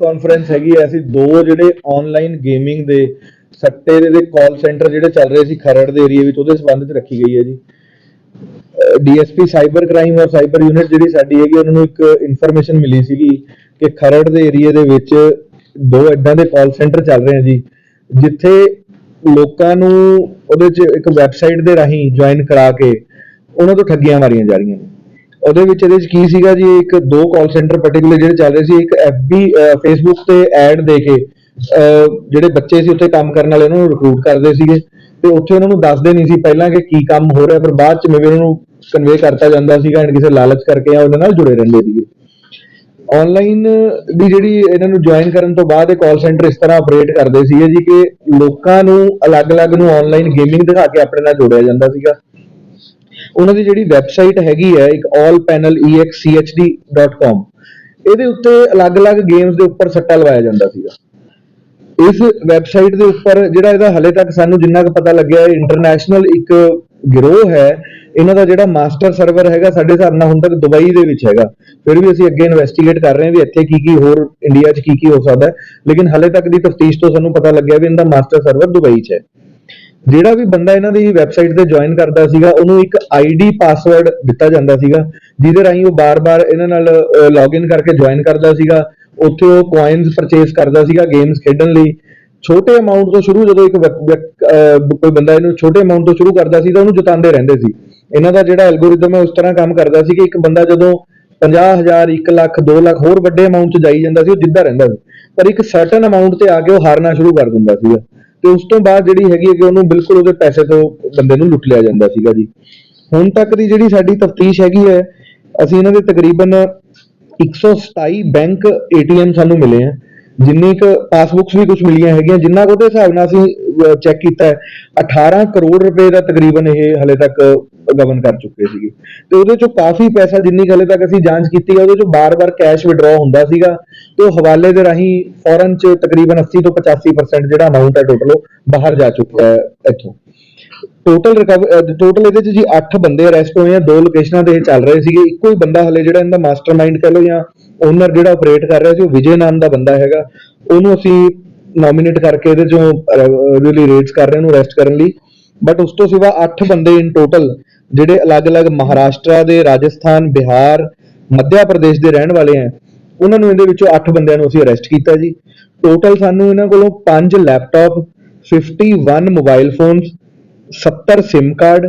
Conference ਹੈਗੀ ਹੈ ਅਸੀਂ ਦੋ ਜਿਹੜੇ ਆਨਲਾਈਨ ਗੇਮਿੰਗ ਦੇ ਸੱਟੇ ਦੇ ਦੇ ਕਾਲ ਸੈਂਟਰ ਜਿਹੜੇ ਚੱਲ ਰਹੇ ਸੀ ਖਰੜ ਦੇ ਏਰੀਆ ਵਿੱਚ, ਉਹਦੇ ਸੰਬੰਧ ਵਿੱਚ ਰੱਖੀ ਗਈ ਹੈ ਜੀ। ਡੀਐਸਪੀ ਸਾਈਬਰ ਕ੍ਰਾਈਮ ਔਰ ਸਾਈਬਰ ਯੂਨਿਟ ਜਿਹੜੀ ਸਾਡੀ ਹੈਗੀ, ਉਹਨਾਂ ਨੂੰ ਇੱਕ ਇਨਫੋਰਮੇਸ਼ਨ ਮਿਲੀ ਸੀਗੀ ਕਿ ਖਰੜ ਦੇ ਏਰੀਆ ਦੇ ਵਿੱਚ ਦੋ ਇਦਾਂ ਦੇ ਕਾਲ ਸੈਂਟਰ ਚੱਲ ਰਹੇ ਆ ਜੀ, ਜਿੱਥੇ ਲੋਕਾਂ ਨੂੰ ਉਹਦੇ 'ਚ ਇੱਕ ਵੈਬਸਾਈਟ ਦੇ ਰਾਹੀਂ ਜੁਆਇਨ ਕਰਾ ਕੇ ਉਹਨਾਂ ਤੋਂ ਠੱਗੀਆਂ ਮਾਰੀਆਂ ਜਾ ਰਹੀਆਂ ਨੇ। ਉਹਦੇ ਵਿੱਚ ਇਹਦੇ 'ਚ ਕੀ ਸੀਗਾ ਜੀ ਇੱਕ ਦੋ ਕਾਲ ਸੈਂਟਰ ਪਾਰਟਿਕੂਲਰ ਜਿਹੜੇ ਚੱਲ ਰਹੇ ਸੀ ਇੱਕ FB ਫੇਸਬੁੱਕ ਤੇ ਐਡ ਦੇ ਕੇ ਅਹ, ਜਿਹੜੇ ਬੱਚੇ ਸੀ ਉੱਥੇ ਕੰਮ ਕਰਨ ਵਾਲੇ ਉਹਨਾਂ ਨੂੰ ਰਿਕਰੂਟ ਕਰਦੇ ਸੀਗੇ ਤੇ ਉੱਥੇ ਉਹਨਾਂ ਨੂੰ ਦੱਸਦੇ ਨਹੀਂ ਸੀ ਪਹਿਲਾਂ ਕਿ ਕੀ ਕੰਮ ਹੋ ਰਿਹਾ ਪਰ ਬਾਅਦ ਚ ਮੇਵੇ ਉਹਨਾਂ ਨੂੰ ਕਨਵੇ ਕਰਤਾ ਜਾਂਦਾ ਸੀਗਾ ਐਂਡ ਕਿਸੇ ਲਾਲਚ ਕਰਕੇ ਆ ਉਹਨਾਂ ਨਾਲ ਜੁੜੇ ਰਹਿੰਦੇ ਸੀਗੇ। ਆਨਲਾਈਨ ਦੀ ਜਿਹੜੀ ਇਹਨਾਂ ਨੂੰ ਜੁਆਇਨ ਕਰਨ ਤੋਂ ਬਾਅਦ ਇਹ ਕਾਲ ਸੈਂਟਰ ਇਸ ਤਰ੍ਹਾਂ ਆਪਰੇਟ ਕਰਦੇ ਸੀਗੇ ਜੀ ਕਿ ਲੋਕਾਂ ਨੂੰ ਅਲੱਗ-ਅਲੱਗ ਨੂੰ ਆਨਲਾਈਨ ਗੇਮਿੰਗ ਦਿਖਾ ਕੇ ਆਪਣੇ ਨਾਲ ਜੋੜਿਆ ਜਾਂਦਾ ਸੀਗਾ। ਉਹਨਾਂ ਦੀ ਜਿਹੜੀ ਵੈਬਸਾਈਟ ਹੈਗੀ ਹੈ, ਇੱਕ E allpanelexchd.com ਇਹਦੇ ਉੱਤੇ ਅਲੱਗ-ਅਲੱਗ ਗੇਮਸ ਦੇ ਉੱਪਰ ਸੱਟਾ ਲਵਾਇਆ ਜਾਂਦਾ ਸੀਗਾ। ਇਸ ਵੈਬਸਾਈਟ ਦੇ ਉੱਪਰ ਜਿਹੜਾ ਇਹਦਾ ਹਲੇ ਤੱਕ ਸਾਨੂੰ ਜਿੰਨਾ ਕੁ ਪਤਾ ਲੱਗਿਆ ਇੰਟਰਨੈਸ਼ਨਲ ਇੱਕ ਗਿਰੋਹ ਹੈ। ਇਹਨਾਂ ਦਾ ਜਿਹੜਾ ਮਾਸਟਰ ਸਰਵਰ ਹੈਗਾ, ਸਾਡੇ ਹਿਸਾਬ ਨਾਲ ਹੁਣ ਤੱਕ ਦੁਬਈ ਦੇ ਵਿੱਚ ਹੈਗਾ। ਫਿਰ ਵੀ ਅਸੀਂ ਅੱਗੇ ਇਨਵੈਸਟੀਗੇਟ ਕਰ ਰਹੇ ਹਾਂ ਵੀ ਇੱਥੇ ਕੀ ਕੀ ਹੋਰ ਇੰਡੀਆ 'ਚ ਕੀ ਕੀ ਹੋ ਸਕਦਾ ਹੈ। ਲੇਕਿਨ ਹਲੇ ਤੱਕ ਦੀ ਤਫਤੀਸ਼ ਤੋਂ ਸਾਨੂੰ ਪਤਾ ਲੱਗਿਆ ਵੀ ਇਹਨਾਂ ਦਾ ਮਾਸਟਰ ਸਰਵਰ ਦੁਬਈ 'ਚ ਹੈ। ਜਿਹੜਾ ਵੀ ਬੰਦਾ ਇਹਨਾਂ ਦੀ ਵੈਬਸਾਈਟ ਤੇ ਜੁਆਇਨ ਕਰਦਾ ਸੀਗਾ, ਉਹਨੂੰ ਇੱਕ ਆਈਡੀ ਪਾਸਵਰਡ ਦਿੱਤਾ ਜਾਂਦਾ ਸੀਗਾ, ਜਿਹਦੇ ਰਾਹੀਂ ਉਹ ਬਾਰ-ਬਾਰ ਇਹਨਾਂ ਨਾਲ ਲੌਗਇਨ ਕਰਕੇ ਜੁਆਇਨ ਕਰਦਾ ਸੀਗਾ। ਉੱਥੇ ਉਹ ਕੁਆਇਨਸ ਪਰਚੇਸ ਕਰਦਾ ਸੀਗਾ ਗੇਮਸ ਖੇਡਣ ਲਈ। ਛੋਟੇ ਅਮਾਉਂਟ ਤੋਂ ਸ਼ੁਰੂ ਜਦੋਂ ਇੱਕ ਕੋਈ ਬੰਦਾ ਇਹਨੂੰ ਛੋਟੇ ਅਮਾਉਂਟ ਤੋਂ ਸ਼ੁਰੂ ਕਰਦਾ ਸੀ, ਤਾਂ ਉਹਨੂੰ ਜਿਤਾਉਂਦੇ ਰਹਿੰਦੇ ਸੀ। ਇਹਨਾਂ ਦਾ ਜਿਹੜਾ ਐਲਗੋਰਿਦਮ ਹੈ, ਉਸ ਤਰ੍ਹਾਂ ਕੰਮ ਕਰਦਾ ਸੀ ਕਿ ਇੱਕ ਬੰਦਾ ਜਦੋਂ 50000 1 ਲੱਖ 2 ਲੱਖ ਹੋਰ ਵੱਡੇ ਅਮਾਉਂਟ 'ਚ ਜਾਈ ਜਾਂਦਾ ਸੀ, ਉਹ ਜਿੱਦਾਂ ਰਹਿੰਦਾ ਸੀ। ਪਰ ਇੱਕ ਸਰਟਨ ਅਮਾਉਂਟ ਤੇ ਆ ਕੇ ਉਹ ਹਾਰਨਾ ਸ਼ੁਰੂ ਕਰ ਦਿੰਦਾ ਸੀਗਾ। ਤੇ ਉਸ ਤੋਂ ਬਾਅਦ ਜਿਹੜੀ ਹੈਗੀ ਹੈ ਕਿ ਉਹਨੂੰ ਬਿਲਕੁਲ ਉਹਦੇ ਪੈਸੇ ਤੋਂ ਬੰਦੇ ਨੂੰ ਲੁੱਟ ਲਿਆ ਜਾਂਦਾ ਸੀਗਾ ਜੀ। ਹੁਣ ਤੱਕ ਦੀ ਜਿਹੜੀ ਸਾਡੀ ਤਫਤੀਸ਼ ਹੈਗੀ ਹੈ, ਅਸੀਂ ਇਹਨਾਂ ਦੇ ਤਕਰੀਬਨ 127 ਬੈਂਕ ਏਟੀਐਮ ਸਾਨੂੰ ਮਿਲੇ ਆ। ਜਿੰਨੀ ਕੁ ਪਾਸਬੁੱਕਸ ਵੀ ਕੁਝ ਮਿਲੀਆਂ ਹੈਗੀਆਂ, ਜਿੰਨਾ ਕੁ ਉਹਦੇ ਹਿਸਾਬ ਨਾਲ ਅਸੀਂ ਚੈੱਕ ਕੀਤਾ ਹੈ 18 ਕਰੋੜ ਰੁਪਏ ਦਾ ਤਕਰੀਬਨ ਇਹ ਹਲੇ ਤੱਕ ਗਵਨ ਕਰ ਚੁੱਕੇ ਸੀਗੇ। ਤੇ ਉਹਦੇ ਚੋਂ ਕਾਫੀ ਪੈਸਾ ਜਿੰਨੀ ਹਲੇ ਤੱਕ ਅਸੀਂ ਜਾਂਚ ਕੀਤੀ ਹੈ ਉਹਦੇ ਚੋਂ ਬਾਰ-ਬਾਰ ਕੈਸ਼ ਵਿਡਰਾਅ ਹੁੰਦਾ ਸੀਗਾ। ਤੇ ਉਹ ਹਵਾਲੇ ਦੇ ਰਾਹੀਂ ਫੌਰਨ ਚ ਤਕਰੀਬਨ 80 ਤੋਂ 85% ਜਿਹੜਾ ਅਮਾਉਂਟ ਹੈ ਟੋਟਲ ਉਹ ਬਾਹਰ ਜਾ ਚੁੱਕਾ ਹੈ ਇੱਥੋਂ। ਟੋਟਲ ਰਿਕਵਰ ਟੋਟਲ ਇਹਦੇ ਚ ਜੀ 8 ਬੰਦੇ ਅਰੈਸਟ ਹੋਏ ਆ, ਦੋ ਲੋਕੇਸ਼ਨਾਂ ਤੇ ਇਹ ਚੱਲ ਰਹੇ ਸੀਗੇ। ਇੱਕੋ ਹੀ ਬੰਦਾ ਹਲੇ ਜਿਹੜਾ ਇਹਦਾ ਮਾਸਟਰਮਾਈਂਡ ਕਹ ਲਓ ਜਾਂ ਓਨਰ ਜਿਹੜਾ ਆਪਰੇਟ ਕਰ ਰਿਹਾ ਸੀ, ਉਹ ਵਿਜੇ ਨਾਮ ਦਾ ਬੰਦਾ ਹੈਗਾ। ਉਹਨੂੰ ਅਸੀਂ ਨੋਮੀਨੇਟ ਕਰਕੇ ਇਹਦੇ ਚੋਂ ਰੀਲੀ ਰੇਟਸ ਕਰ ਰਹੇ ਹਾਂ ਅਰੈਸਟ ਕਰਨ ਲਈ। ਬਟ ਉਸ ਤੋਂ ਸਿਵਾ 8 ਬੰਦੇ ਇਨ ਟੋਟਲ ਜਿਹੜੇ ਅਲੱਗ-ਅਲੱਗ ਮਹਾਰਾਸ਼ਟਰ ਦੇ, ਰਾਜਸਥਾਨ, ਬਿਹਾਰ, ਮੱਧਿਆ ਪ੍ਰਦੇਸ਼ ਦੇ ਰਹਿਣ ਵਾਲੇ ਆ ਉਹਨਾਂ ਨੂੰ ਇਹਦੇ ਵਿੱਚੋਂ 8 ਬੰਦਿਆਂ ਨੂੰ ਅਸੀਂ ਅਰੈਸਟ ਕੀਤਾ ਜੀ। ਟੋਟਲ ਸਾਨੂੰ ਇਹਨਾਂ ਕੋਲੋਂ 5 laptop 51 mobile phones 70 SIM card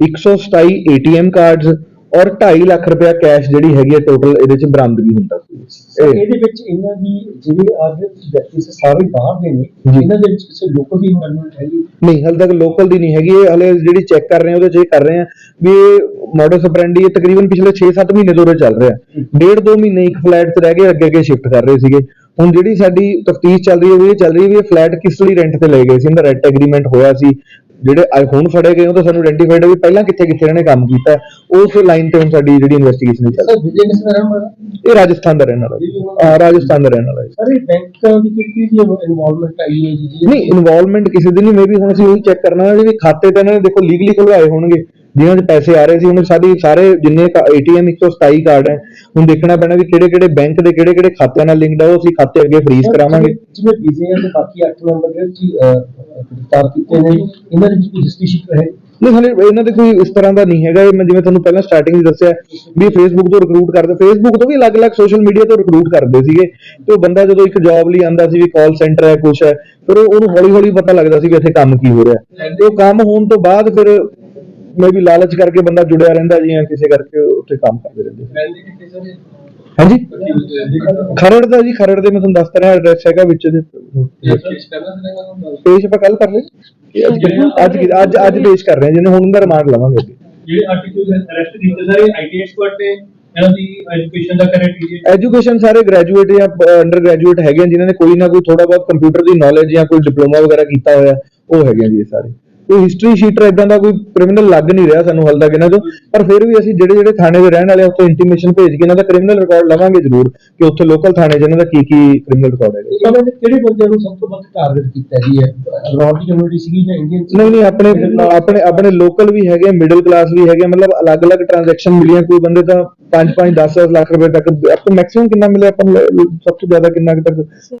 127 ATM cards ਔਰ 2.5 ਲੱਖ ਰੁਪਇਆ ਕੈਸ਼ ਜਿਹੜੀ ਹੈਗੀ ਹੈ ਟੋਟਲ ਇਹਦੇ ਚ ਬਰਾਮਦਗੀ ਹੁੰਦਾ ਸੀ। ਇਹਦੇ ਵਿੱਚ ਇਹਨਾਂ ਦੀ ਜਿਹੜੇ ਅੱਜ ਵਿਅਕਤੀ ਸਾਰੇ ਬਾਹਰ ਦੇ ਨੇ। ਇਹਨਾਂ ਦੇ ਵਿੱਚ ਕਿਸੇ ਲੋਕਲ ਦੀ ਇਨਵੋਲਵਮੈਂਟ ਹੈਗੀ? ਨਹੀਂ ਹਾਲੇ ਤੱਕ ਲੋਕਲ ਦੀ ਨਹੀਂ ਹੈਗੀ। ਇਹ ਹਲੇ ਜਿਹੜੀ ਚੈੱਕ ਕਰ ਰਹੇ ਉਹਦੇ ਚ ਇਹ ਕਰ ਰਹੇ ਹਾਂ ਵੀ ਇਹ ਮੋਡਸ ਆਪਰੈਂਡੀ ਇਹ ਤਕਰੀਬਨ ਪਿਛਲੇ 6-7 ਮਹੀਨੇ ਤੋਂ ਚੱਲ ਰਿਹਾ। ਡੇਢ ਦੋ ਮਹੀਨੇ ਇੱਕ ਫਲੈਟ 'ਚ ਰਹਿ ਕੇ ਅੱਗੇ ਅੱਗੇ ਸ਼ਿਫਟ ਕਰ ਰਹੇ ਸੀਗੇ। ਹੁਣ ਜਿਹੜੀ ਸਾਡੀ ਤਫਤੀਸ਼ ਚੱਲ ਰਹੀ ਹੈ ਉਹ ਇਹ ਚੱਲ ਰਹੀ ਹੈ ਵੀ ਇਹ ਫਲੈਟ ਕਿਸ ਲਈ ਰੈਂਟ ਤੇ ਲਏ ਗਏ ਸੀ। ਇਹਦਾ ਰੈਂਟ ਐਗਰੀਮੈਂਟ ਹੋਇਆ ਸੀ। ਜਿਹੜੇ ਹੁਣ ਫੜੇ ਗਏ ਉਹ ਤਾਂ ਸਾਨੂੰ ਆਇਡੈਂਟੀਫਾਈਡ ਹੈ ਵੀ ਪਹਿਲਾਂ ਕਿੱਥੇ ਕਿੱਥੇ ਇਹਨਾਂ ਨੇ ਕੰਮ ਕੀਤਾ। ਉਸ ਲਾਈਨ ਤੇ ਹੁਣ ਸਾਡੀ ਜਿਹੜੀ ਇਨਵੈਸਟੀਗੇਸ਼ਨ ਚੱਲ ਕਿਸ ਰਹਿਣ ਵਾਲਾ ਹੈ ਇਹ ਰਾਜਸਥਾਨ ਦਾ ਰਹਿਣ ਵਾਲਾ ਰਾਜਸਥਾਨ ਦਾ ਰਹਿਣ ਵਾਲਾ ਹੈ ਸਰ ਇਹ ਬੈਂਕਾਂ ਦੀ ਕਿਹੜੀ ਦੀ ਇਨਵੋਲਵਮੈਂਟ ਆਈ ਹੈ ਜੀ? ਜੀ ਨਹੀਂ ਇਨਵੋਲਵਮੈਂਟ ਕਿਸੇ ਦੀ ਨਹੀਂ ਮੇਬੀ ਹੁਣ ਅਸੀਂ ਉਹੀ ਚੈੱਕ ਕਰਨਾ ਹੈ ਵੀ ਖਾਤੇ ਤਾਂ ਇਹਨਾਂ ਨੇ ਦੇਖੋ ਲੀਗਲੀ ਖੁਲਵਾਏ ਹੋਣਗੇ। ਜਿਨ੍ਹਾਂ 'ਚ ਪੈਸੇ ਆ ਰਹੇ ਸੀ ਹੁਣ ਸਾਡੀ ਸਾਰੇ ਜਿੰਨੇ ਏਟੀਐਮ 127 ਕਾਰਡ ਹੈ ਹੁਣ ਦੇਖਣਾ ਪੈਣਾ ਵੀ ਕਿਹੜੇ ਕਿਹੜੇ ਬੈਂਕ ਦੇ ਕਿਹੜੇ ਕਿਹੜੇ ਖਾਤਿਆਂ ਨਾਲ ਲਿੰਕਡ ਆ ਉਹ ਅਸੀਂ ਖਾਤੇ ਅੱਗੇ ਫ੍ਰੀਜ਼ ਕਰਾਵਾਂਗੇ। ਜਿਵੇਂ ਵਿਜੇ ਦੇ ਬਾਕੀ 8 ਮੈਂਬਰ ਜਿਹੜੇ ਜੀ ਗ੍ਰਿਫਤਾਰ ਕੀਤੇ ਨੇ ਇਹਨਾਂ ਦੇ ਵਿੱਚ ਕੋਈ ਹਿਸਟਰੀ ਸ਼ੀਟ ਰਹੇ? ਨਹੀਂ ਹਲੇ ਇਹਨਾਂ ਦੇ ਕੋਈ ਇਸ ਤਰ੍ਹਾਂ ਦਾ ਨਹੀਂ ਹੈਗਾ ਮੈਂ ਜਿਵੇਂ ਤੁਹਾਨੂੰ ਪਹਿਲਾਂ ਸਟਾਰਟਿੰਗ ਵਿੱਚ ਦੱਸਿਆ ਵੀ ਫੇਸਬੁੱਕ ਤੋਂ ਰਿਕਰੂਟ ਕਰਦੇ ਫੇਸਬੁੱਕ ਤੋਂ ਵੀ ਅਲੱਗ-ਅਲੱਗ ਸੋਸ਼ਲ ਮੀਡੀਆ ਤੋਂ ਰਿਕਰੂਟ ਕਰਦੇ ਸੀਗੇ ਤੇ ਉਹ ਬੰਦਾ ਜਦੋਂ ਇੱਕ ਜੌਬ ਲਈ ਆਂਦਾ ਸੀ ਵੀ ਕਾਲ ਸੈਂਟਰ ਹੈ ਕੁਛ ਹੈ ਫਿਰ ਉਹ- ਉਹਨੂੰ ਹੌਲੀ-ਹੌਲੀ ਪਤਾ ਲੱਗਦਾ ਸੀ ਵੀ ਇੱਥੇ ਕੰਮ ਕੀ ਹੋ ਰਿਹਾ। ਤੇ ਉਹ ਕੰਮ ਹੋਣ ਤੋਂ ਬਾਅਦ ਫਿਰ ਮੈਂ ਵੀ ਲਾਲਚ ਕਰਕੇ ਬੰਦਾ ਜੁੜਿਆ ਰਹਿੰਦਾ ਜੀ ਜਾਂ ਕਿਸੇ ਕਰਕੇ ਉੱਥੇ ਕੰਮ ਕਰਦੇ ਰਹਿੰਦੇ ਹਾਂਜੀ? ਖਰੜ ਦਾ ਜੀ ਖਰੜ ਦੇ ਮੈਂ ਤੁਹਾਨੂੰ ਦੱਸ ਤਾ ਰਿਹਾ ਐਡਰੈਸ ਹੈਗਾ ਵਿੱਚ ਦੇ। ਪੇਜ ਆਪਾਂ ਕੱਲ ਕਰ ਲੈ ਅੱਜ ਅੱਜ ਅੱਜ ਪੇਸ਼ ਕਰ ਰਹੇ ਹਾਂ ਜਿਹਨੇ ਹੁਣ ਦਾ ਰਿਮਾਂਡ ਲਵਾਂਗੇ ਅੱਗੇ। ਜਿਹੜੇ ਆਰਟੀਕਲ ਅਰੈਸਟ ਕੀਤੇ ਸਾਰੇ ਆਈਟੀ ਐਕਸਪਰਟ ਨੇ ਐਜੂਕੇਸ਼ਨ ਸਾਰੇ ਗ੍ਰੈਜੂਏਟ ਜਾਂ ਅੰਡਰ ਗ੍ਰੈਜੂਏਟ ਹੈਗੇ ਜਿਨ੍ਹਾਂ ਨੇ ਕੋਈ ਨਾ ਕੋਈ ਥੋੜਾ ਬਹੁਤ ਕੰਪਿਊਟਰ ਦੀ ਨੌਲੇਜ ਜਾਂ ਕੋਈ ਡਿਪਲੋਮਾ ਵਗੈਰਾ ਕੀਤਾ ਹੋਇਆ ਉਹ ਹੈਗੇ ਜੀ ਸਾਰੇ। ਕੋਈ ਹਿਸਟਰੀ ਸ਼ੀਟਰ ਇਦਾਂ ਦਾ ਕੋਈ ਕ੍ਰਿਮੀਨਲ ਲੱਗ ਨਹੀਂ ਰਿਹਾ ਸਾਨੂੰ ਹਾਲ ਤੱਕ ਇਹਨਾਂ ਤੋਂ ਪਰ ਫਿਰ ਵੀ ਅਸੀਂ ਜਿਹੜੇ ਜਿਹੜੇ ਥਾਣੇ ਦੇ ਰਹਿਣ ਵਾਲੇ ਉੱਥੇ ਇੰਟੀਮੇਸ਼ਨ ਭੇਜ ਕੇ ਇਹਨਾਂ ਦਾ ਕ੍ਰਿਮੀਨਲ ਰਿਕਾਰਡ ਲਵਾਂਗੇ ਜ਼ਰੂਰ ਕਿ ਉੱਥੇ ਲੋਕਲ ਥਾਣੇ 'ਚ ਇਹਨਾਂ ਦਾ ਕੀ ਕੀ ਕ੍ਰਿਮੀਨਲ ਰਿਕਾਰਡ ਹੈ ਇਹਨਾਂ ਨੇ ਕਿਹੜੇ ਬੰਦਿਆਂ ਨੂੰ ਸਭ ਤੋਂ ਵੱਧ ਟਾਰਗੇਟ ਕੀਤਾ ਜੀ ਹੈ ਅਬਰੋਡ ਦੀ ਕਮਿਊਨਿਟੀ ਸੀਗੀ ਜਾਂ ਇੰਡੀਅਨ ਨਹੀਂ ਨਹੀਂ ਆਪਣੇ ਆਪਣੇ ਆਪਣੇ ਲੋਕਲ ਵੀ ਹੈਗੇ ਮਿਡਲ ਕਲਾਸ ਵੀ ਹੈਗੇ ਮਤਲਬ ਅਲੱਗ-ਅਲੱਗ ਟ੍ਰਾਂਜੈਕਸ਼ਨ ਮਿਲੀਆਂ। ਕੋਈ ਬੰਦੇ ਤਾਂ 5 5 10 ਲੱਖ ਰੁਪਏ ਤੱਕ ਆਪਾਂ ਮੈਕਸਿਮਮ ਕਿੰਨਾ ਮਿਲਿਆ? ਆਪਾਂ ਸਭ ਤੋਂ ਜ਼ਿਆਦਾ ਕਿੰਨਾ ਕੁ ਤੱਕ